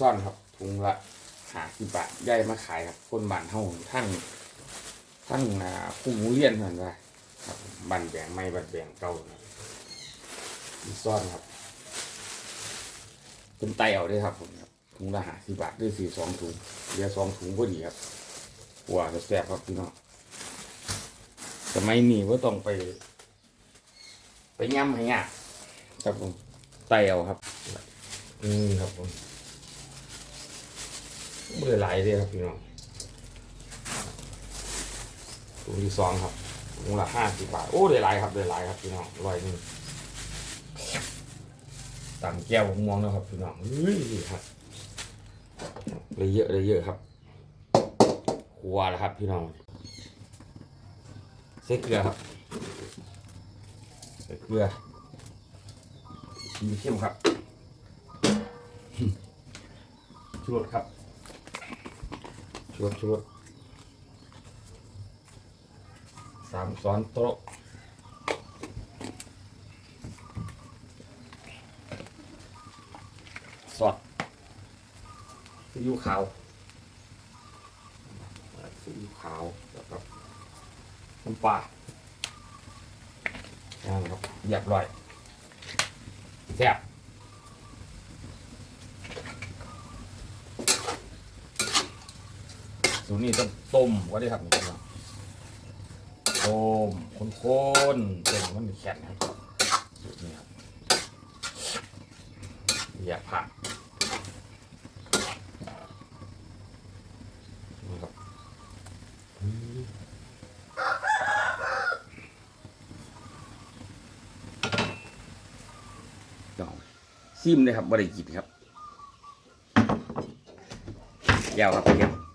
ซ่อนครับถุงละหาสิบบาทย่ายมาขายครับคนบ้านเฮาทั้งทั้งอ่าคู่หมูเลียนเหมือนว่าครับบันแบงไม่บันแบงเก่านะซีซ่อนครับเป็นไตเอาได้ครับผมครับถุงละหาสิบบาทด้วยสี่สองถุงเหลือสองถุงพอดีครับหัวจะแซ่บครับพี่น้องสมัยนี้ว่าต้องไป ไปย่ำให้ยากครับผมไตเอาครับนี่ครับผม เบื่อหลายเลยครับพี่น้องถุงที่สองครับถุงละห้าสิบบาท โอ้ได้หลายครับได้หลายครับพี่น้องร้อยนึงต่ามแก้วผมมองแล้วครับพี่น้องเฮ้ยครับเลยเยอะเลยเยอะครับหัวแล้วครับพี่น้องใส่เกลือครับใส่เกลือมีเข้มครับชูรสครับ ชูรสชูรสสามซ้อนโต๊ะสอดซีอิ๊วขาวซีอิ๊วขาวแล้วก็น้ำปลานั่นครับเรียบร้อยแซ่บ สูตรนี้ต้องต้มก็ได้ครับนี่ครับต้มคนๆต้มมันแข็งครับสูตรนี้ครับอย่าผักนี่ครับลองซิมเลยครับบริกิตครับยาวครับเพียง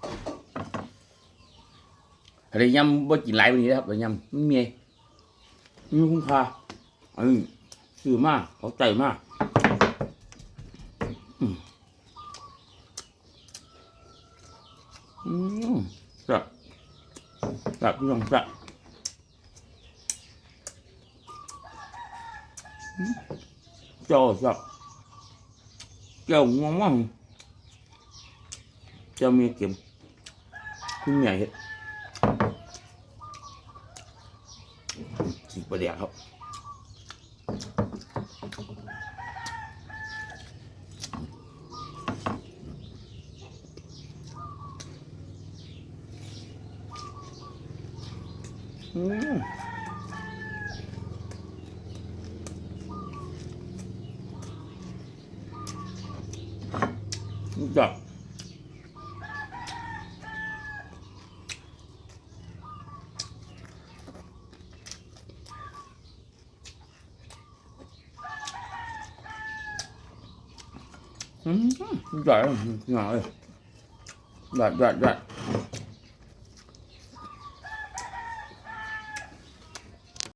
อะไรยำบ่กินหลายวันนี้นะครับยำไม่มีไม่มีคุ้มค่าเออซื้อมากเขาใจมากอืมอืมจับจับพี่น้องจับเจ้าจับเจ้าง่วงมากเจ้ามีเก็บคุณใหญ่เห็ด ขีดประเดี๋ยครับอืมจับ อืมใหญ่ห